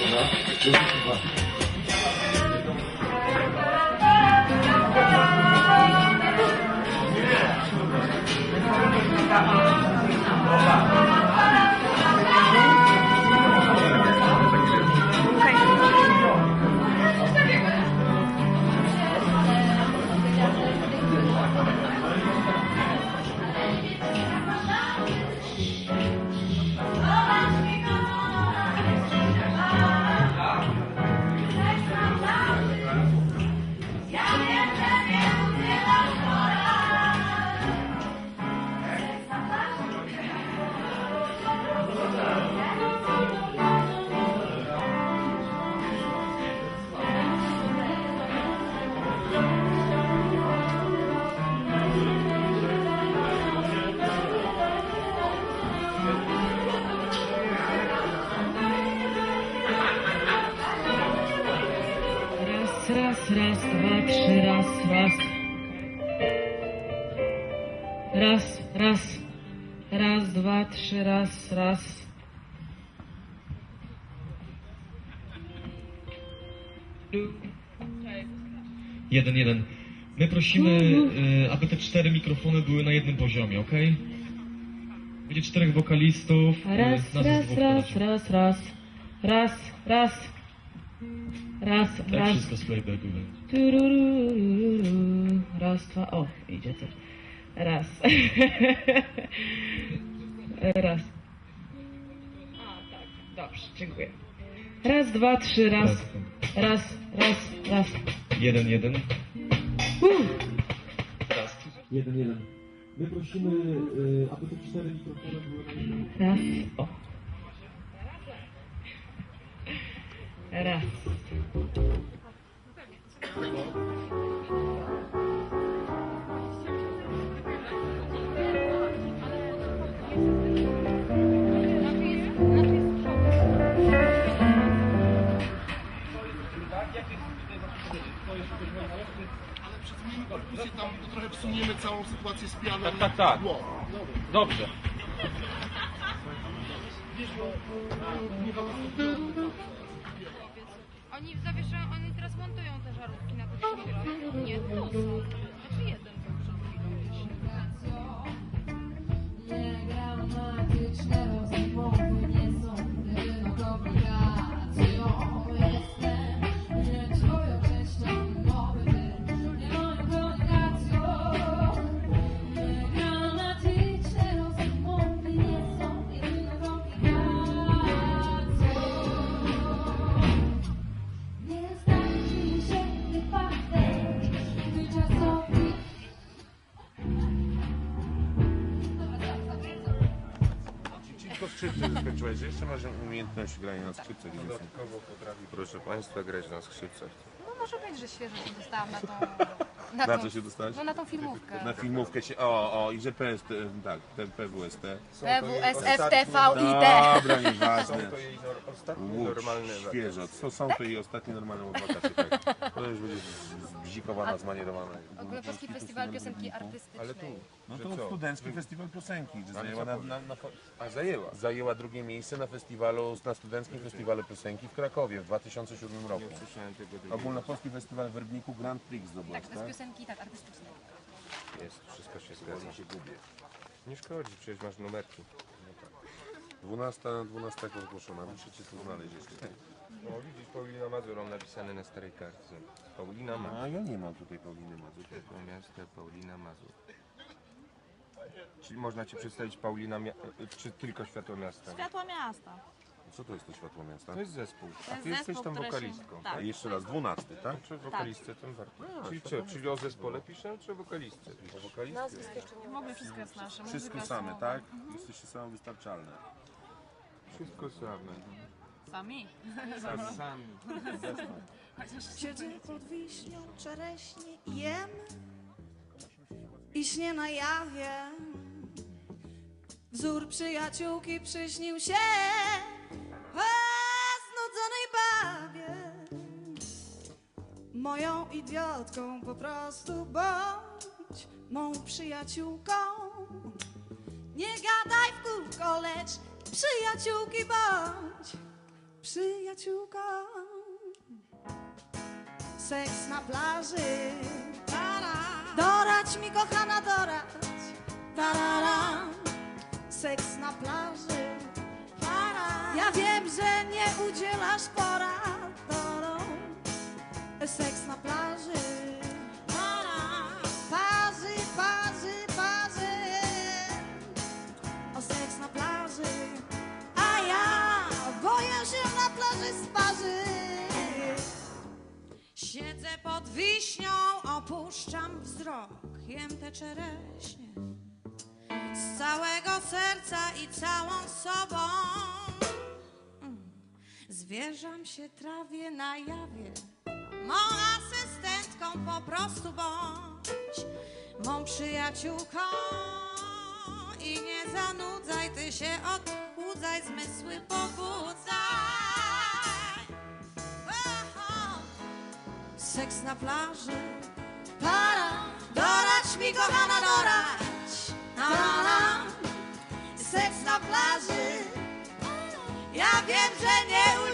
Dobra, dziękuję. Raz, raz. Raz, dwa, trzy, raz, raz. Jeden, jeden. My prosimy, y, aby te cztery mikrofony były na jednym poziomie, ok? Będzie czterech wokalistów. y, Raz, nas raz, dwóch raz, raz, raz. Raz, raz. Raz, Tak raz. wszystko z playbacku. będzie. Tururururu. Raz, dwa, o, idzie coś. Raz. raz. A, tak, dobrze, dziękuję. Raz, dwa, trzy, raz. Raz, raz, raz. Jeden, jeden. Uh. Raz. Jeden, jeden. My prosimy, y, aby te cztery mikrofony były... Raz, o. Raz. Później tam trochę psuniemy całą sytuację z pianem. Tak, tak, tak. Wow. Dobrze. Oni zawieszają, oni teraz montują te żarówki na tych śmigłach. Nie, to są. Skrzypce skończyłeś, że jeszcze masz umiejętność grania na skrzypcach. Dodatkowo potrafi, proszę Państwa, grać na skrzypcach. No może być, że świeżo się dostałam na tą... Na tą- co się dostałeś? No na tą filmówkę. Na filmówkę się, o, o, i że PST, tak, ten PWST. PWSFTVIT. Dobra, nieważne. To jej nor- ostatnie Łódź, normalne świeżo. Co są to jej ostatnie normalne wakacje, tak. To już będzie z- zmanierowana. Ogólnopolski Festiwal Piosenki Artystycznej. Ale tu, No że to co? Studencki Festiwal Piosenki, że zajęła na, na, na, A zajęła. zajęła drugie miejsce na festiwalu, na Studenckim Festiwalu Piosenki w Krakowie w 2007 roku. Słyszałem tego drugiego. Ogólnopolski Festiwal w Rybniku Grand Prix zdobyłaś, Tak, to jest tak? piosenki tak artystycznej. Jest, wszystko się zgadza. się gubię. Nie szkodzi, przecież masz numerki. 12 na 12 zgłoszona, muszę cię tu znaleźć jeszcze. No widzisz, Paulina Mazur, mam napisane na starej kartce. Paulina Mazur. A ja nie mam tutaj Pauliny Mazur. Miasto Paulina Mazur. Czyli można Ci przedstawić Paulina, Mia- czy tylko Światło Miasta? Światło miasta. Co to jest to światło miasta? To jest zespół. A jest ty jesteś zespół, tam który się- wokalistką, tak. A jeszcze raz, dwunasty, tak? Czy wokalistce ten warto? Czyli co, czyli o zespole piszę, czy o wokalistce? O wokalistce. W ogóle wszystko jest nasze. Wszystko muzyka, same, słowa. tak? Jesteście samowystarczalne. Wszystko same. Sami. Sami. Siedzę pod wiśnią, czereśnie i jem i śnię na jawie. Wzór przyjaciółki przyśnił się o znudzonej babie. Moją idiotką po prostu bądź mą przyjaciółką. Nie gadaj w kółko, lecz przyjaciółki bądź przyjaciółką. Seks na plaży. Dorać mi kochana, dorać. Tarara. Seks na plaży. Ja wiem, że nie udzielasz porad. Siedzę pod wiśnią, opuszczam wzrok, jem te czereśnie z całego serca i całą sobą. Mm. Zwierzam się trawie na jawie, mą asystentką po prostu bądź, mą przyjaciółką. I nie zanudzaj, ty się odchudzaj, zmysły pobudzaj. Seks na plaży. Para, dorać mi kochana, dorać. Na, na. Seks na plaży. Ja wiem, że nie udzielasz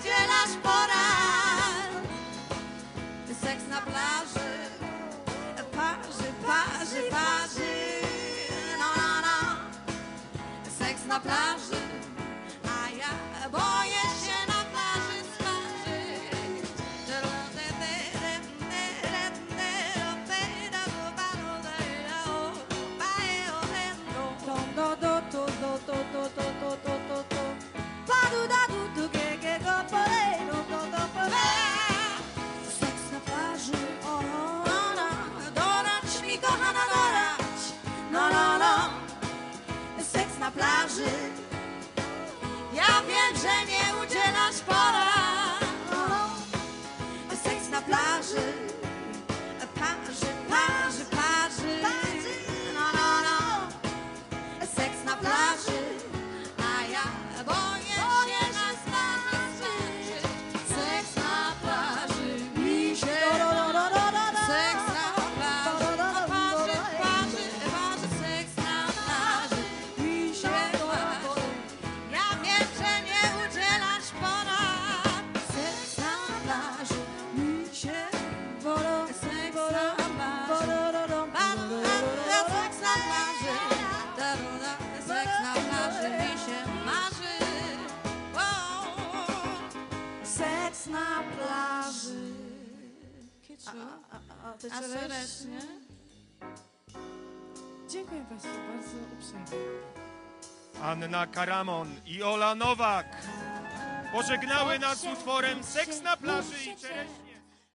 Ja A, a, a, te czereśnie? Dziękuję Państwu bardzo uprzejmie. Anna Karamon i Ola Nowak pożegnały nas utworem Seks na plaży i czereśnie.